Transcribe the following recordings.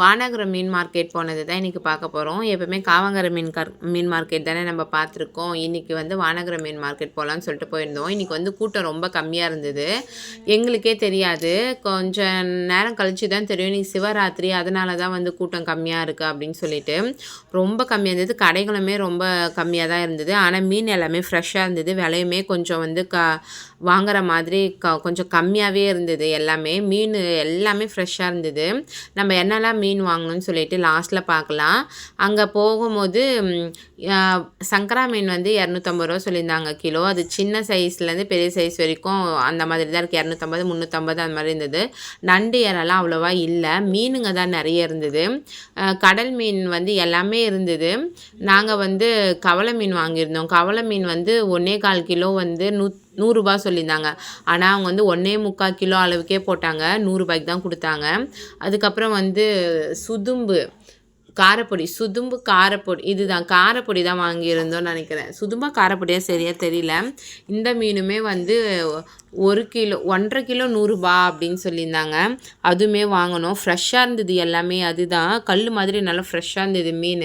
வானகரம் மீன் market போனது தான் இன்றைக்கி பார்க்க போகிறோம் எப்போவுமே காவங்கர மீன் கார் மீன் மார்க்கெட் தானே நம்ம பார்த்துருக்கோம். இன்றைக்கி வந்து வானகர மீன் மார்க்கெட் போகலான்னு சொல்லிட்டு போயிருந்தோம். இன்றைக்கி வந்து கூட்டம் ரொம்ப கம்மியாக இருந்தது. எங்களுக்கே தெரியாது. கொஞ்சம் நேரம் கழித்து தான் தெரியும். இன்றைக்கி சிவராத்திரி அதனால தான் வந்து கூட்டம் கம்மியாக இருக்குது அப்படின்னு சொல்லிட்டு. ரொம்ப கம்மியாக இருந்தது. கடைகளுமே ரொம்ப கம்மியாக தான் இருந்தது. ஆனால் மீன் எல்லாமே ஃப்ரெஷ்ஷாக இருந்தது. விலையுமே கொஞ்சம் வந்து க வாங்குற மாதிரி க கொஞ்சம் கம்மியாகவே இருந்தது எல்லாமே. மீன் எல்லாமே ஃப்ரெஷ்ஷாக இருந்தது. நம்ம என்னெல்லாம் மீன் வாங்கணும்னு சொல்லிட்டு லாஸ்ட்டில் பார்க்கலாம். அங்கே போகும்போது சங்கரா மீன் வந்து இரநூத்தம்பது ரூபா சொல்லியிருந்தாங்க கிலோ. அது சின்ன சைஸ்லேருந்து பெரிய சைஸ் வரைக்கும் அந்த மாதிரி தான் இருக்குது இரநூத்தம்பது முந்நூற்றம்பது அந்த மாதிரி இருந்தது. நண்டு இறெல்லாம் அவ்வளோவா இல்லை. மீனுங்க தான் நிறைய இருந்தது. கடல் மீன் வந்து எல்லாமே இருந்தது. நாங்கள் வந்து கவலை மீன் வாங்கியிருந்தோம். கவலை மீன் வந்து ஒன்றே கால் கிலோ வந்து நூத் நூறுரூபா சொல்லியிருந்தாங்க. ஆனால் அவங்க வந்து ஒன்றே முக்கால் கிலோ அளவுக்கே போட்டாங்க. நூறுரூபாய்க்கு தான் கொடுத்தாங்க. அதுக்கப்புறம் வந்து சுதும்பு. காரப்பொடி சுதும்பு காரப்பொடி இதுதான். காரப்பொடி தான் வாங்கியிருந்தோம்னு நினைக்கிறேன். சுதும்பா காரப்பொடியாக சரியாக தெரியல. இந்த மீனுமே வந்து ஒரு கிலோ ஒன்றரை கிலோ நூறுரூபா அப்படின்னு சொல்லியிருந்தாங்க. அதுவுமே வாங்கினோம். ஃப்ரெஷ்ஷாக இருந்தது எல்லாமே அதுதான். கல் மாதிரி நல்லா ஃப்ரெஷ்ஷாக இருந்தது மீன்.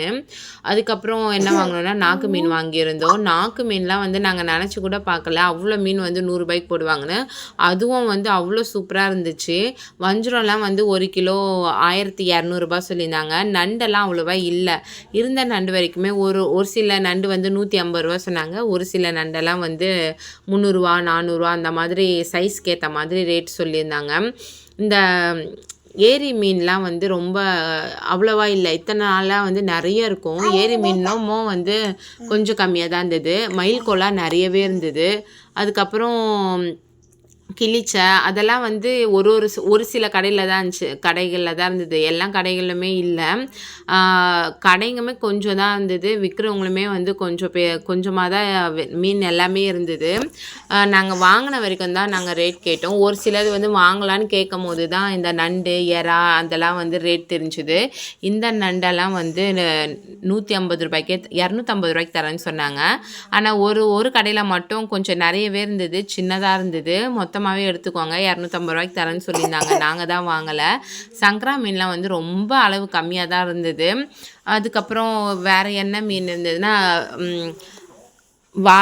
அதுக்கப்புறம் என்ன வாங்கினோன்னா நாக்கு மீன் வாங்கியிருந்தோம். நாக்கு மீன்லாம் வந்து நாங்கள் நினச்சி கூட பார்க்கல. அவ்வளோ மீன் வந்து நூறுரூபாய்க்கு போடுவாங்கன்னு. அதுவும் வந்து அவ்வளோ சூப்பராக இருந்துச்சு. வஞ்சிரம்லாம் வந்து ஒரு கிலோ ஆயிரத்தி இரநூறுபா சொல்லியிருந்தாங்க. நண்டெல்லாம் அவ்வளோவா இல்லை. இருந்த நண்டு வரைக்குமே ஒரு ஒரு சில நண்டு வந்து நூற்றி ஐம்பது ரூபா சொன்னாங்க. ஒரு சில நண்டெல்லாம் வந்து முந்நூறுரூவா நானூறுரூவா அந்த மாதிரி சைஸ்க்கு ஏற்ற மாதிரி ரேட் சொல்லியிருந்தாங்க. இந்த ஏரி மீன்லாம் வந்து ரொம்ப அவ்வளோவா இல்லை. இத்தனை நாளாக வந்து நிறைய இருக்கும். ஏரி மீனுமும் வந்து கொஞ்சம் கம்மியாக தான் இருந்தது. மயில் கோலா நிறையவே இருந்தது. அதுக்கப்புறம் கிளிச்சை அதெல்லாம் வந்து ஒரு ஒரு ஒரு சில கடையில் தான் இருந்துச்சு. கடைகளில் தான் இருந்தது. எல்லா கடைகளுமே இல்லை. கடைங்களுமே கொஞ்சம் தான் இருந்தது. விற்கிறவங்களுமே வந்து கொஞ்சம் பே கொஞ்சமாக தான் மீன் எல்லாமே இருந்தது. நாங்கள் வாங்கின வரைக்கும் தான் நாங்கள் ரேட் கேட்டோம். ஒரு சிலது வந்து வாங்கலான்னு கேட்கும் போது தான் இந்த நண்டு எறா அதெல்லாம் வந்து ரேட் தெரிஞ்சுது. இந்த நண்டெல்லாம் வந்து நூற்றி ஐம்பது ரூபாய்க்கே இரநூத்தம்பது ரூபாய்க்கு தரேன்னு சொன்னாங்க. ஆனால் ஒரு ஒரு கடையில் மட்டும் கொஞ்சம் நிறையவே இருந்தது. சின்னதாக இருந்தது. மொத்தம் மொத்தமாகவே எடுத்துக்கோங்க. இரநூத்தம்பது ரூபாய்க்கு தரேன்னு சொல்லியிருந்தாங்க. நாங்கள் தான் வாங்கலை. சங்கரா மீன்லாம் வந்து ரொம்ப அளவு கம்மியாக தான் இருந்தது. அதுக்கப்புறம் வேறு என்ன மீன் இருந்ததுன்னா வா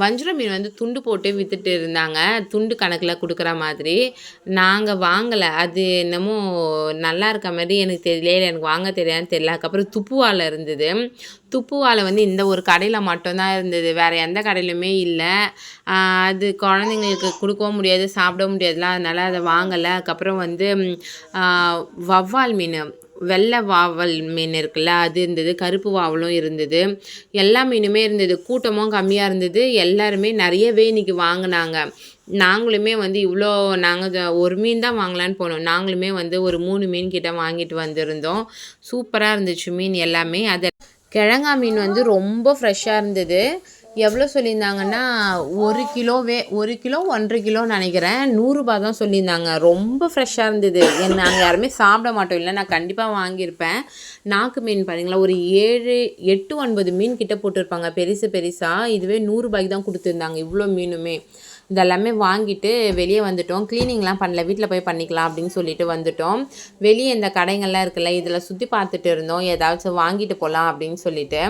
வஞ்சிர மீன் வந்து துண்டு போட்டு விற்றுட்டு இருந்தாங்க. துண்டு கணக்கில் கொடுக்குற மாதிரி. நாங்கள் வாங்கலை. அது என்னமோ நல்லா இருக்க மாதிரி எனக்கு தெரியல எனக்கு வாங்க தெரியாதுன்னு தெரியல. அதுக்கப்புறம் துப்புவாலை இருந்தது. துப்புவாலை வந்து இந்த ஒரு கடையில் மட்டும்தான் இருந்தது. வேறு எந்த கடையிலுமே இல்லை. அது குழந்தைங்களுக்கு கொடுக்கவும் முடியாது சாப்பிட முடியாதுல. அதனால் அதை வாங்கலை. அதுக்கப்புறம் வந்து வவ்வால் மீன். வெள்ளை வாவல் மீன் இருக்குல்ல அது இருந்தது கருப்பு வாவலும் இருந்தது. எல்லா மீனுமே இருந்தது. கூட்டமும் கம்மியாக இருந்தது. எல்லாருமே நிறையவே இன்றைக்கி வாங்கினாங்க. நாங்களுமே வந்து இவ்வளோ நாங்கள் ஒரு மீன் தான் வாங்கலான்னு போனோம். நாங்களுமே வந்து ஒரு மூணு மீன் கிட்ட வாங்கிட்டு வந்திருந்தோம். சூப்பராக இருந்துச்சு மீன் எல்லாமே. அது கிழங்கா மீன் வந்து ரொம்ப ஃப்ரெஷ்ஷாக இருந்தது. எவ்வளோ சொல்லியிருந்தாங்கன்னா ஒரு கிலோவே ஒரு கிலோ ஒன்றரை கிலோன்னு நினைக்கிறேன். நூறுரூபா தான் சொல்லியிருந்தாங்க. ரொம்ப ஃப்ரெஷ்ஷாக இருந்தது. என் நாங்கள் யாருமே சாப்பிட மாட்டோம். இல்லை நான் கண்டிப்பாக வாங்கியிருப்பேன். நாக்கு மீன் பாருங்களா ஒரு ஏழு எட்டு ஒன்பது மீன் கிட்ட போட்டிருப்பாங்க. பெருசு பெருசாக இதுவே நூறுரூபாய்க்கு தான் கொடுத்துருந்தாங்க. இவ்வளோ மீனுமே. இதெல்லாமே வாங்கிட்டு வெளியே வந்துட்டோம். க்ளீனிங்லாம் பண்ணல. வீட்டில் போய் பண்ணிக்கலாம் அப்படின்னு சொல்லிட்டு வந்துட்டோம். வெளியே இந்த கடைங்கள்லாம் இருக்குல்ல இதில் சுற்றி பார்த்துட்டு இருந்தோம். ஏதாச்சும் வாங்கிட்டு போகலாம் அப்படின்னு சொல்லிட்டு.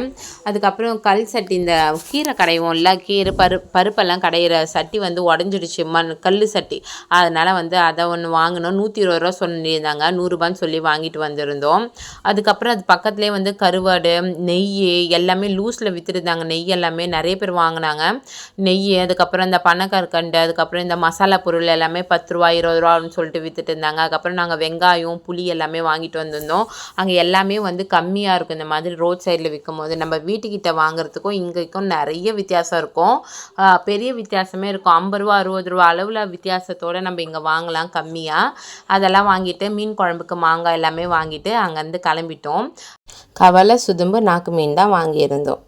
அதுக்கப்புறம் கல் சட்டி இந்த கீரை கடைவோம்ல கீரை பரு பருப்பெல்லாம் கடையிற சட்டி வந்து உடஞ்சிடுச்சு. மண் கல் சட்டி. அதனால் வந்து அதை ஒன்று வாங்கினோம் நூற்றி இருபது ரூபா சொல்லியிருந்தாங்க. நூறுரூபான்னு சொல்லி வாங்கிட்டு வந்திருந்தோம். அதுக்கப்புறம் அது பக்கத்துலேயே வந்து கருவாடு நெய் எல்லாமே லூஸில் விற்றுருந்தாங்க நெய் எல்லாமே நிறைய பேர் வாங்கினாங்க. நெய் அதுக்கப்புறம் இந்த பணக்கார கண்டு அதுக்கப்புறம் இந்த மசாலா பொருள் எல்லாமே பத்து ரூபா இருபது ரூபான்னு சொல்லிட்டு விற்றுட்டு இருந்தாங்க. அதுக்கப்புறம் நாங்கள் வெங்காயம் புளி எல்லாமே வாங்கிட்டு வந்திருந்தோம். அங்கே எல்லாமே வந்து கம்மியாக இருக்கும். இந்த மாதிரி ரோட் சைடில் விற்கும் போது நம்ம வீட்டுக்கிட்ட வாங்குறதுக்கும் இங்கேக்கும் நிறைய வித்தியாசம் இருக்கும். பெரிய வித்தியாசமே இருக்கும். ஐம்பது ரூபா அறுபது ரூபா அளவில் வித்தியாசத்தோடு நம்ம இங்கே வாங்கலாம் கம்மியாக அதெல்லாம் வாங்கிட்டு மீன் குழம்புக்கு மாங்காய் எல்லாமே வாங்கிட்டு அங்கேருந்து கிளம்பிட்டோம். கவலை சுதும்பு நாக்கு மீன் தான் வாங்கியிருந்தோம்.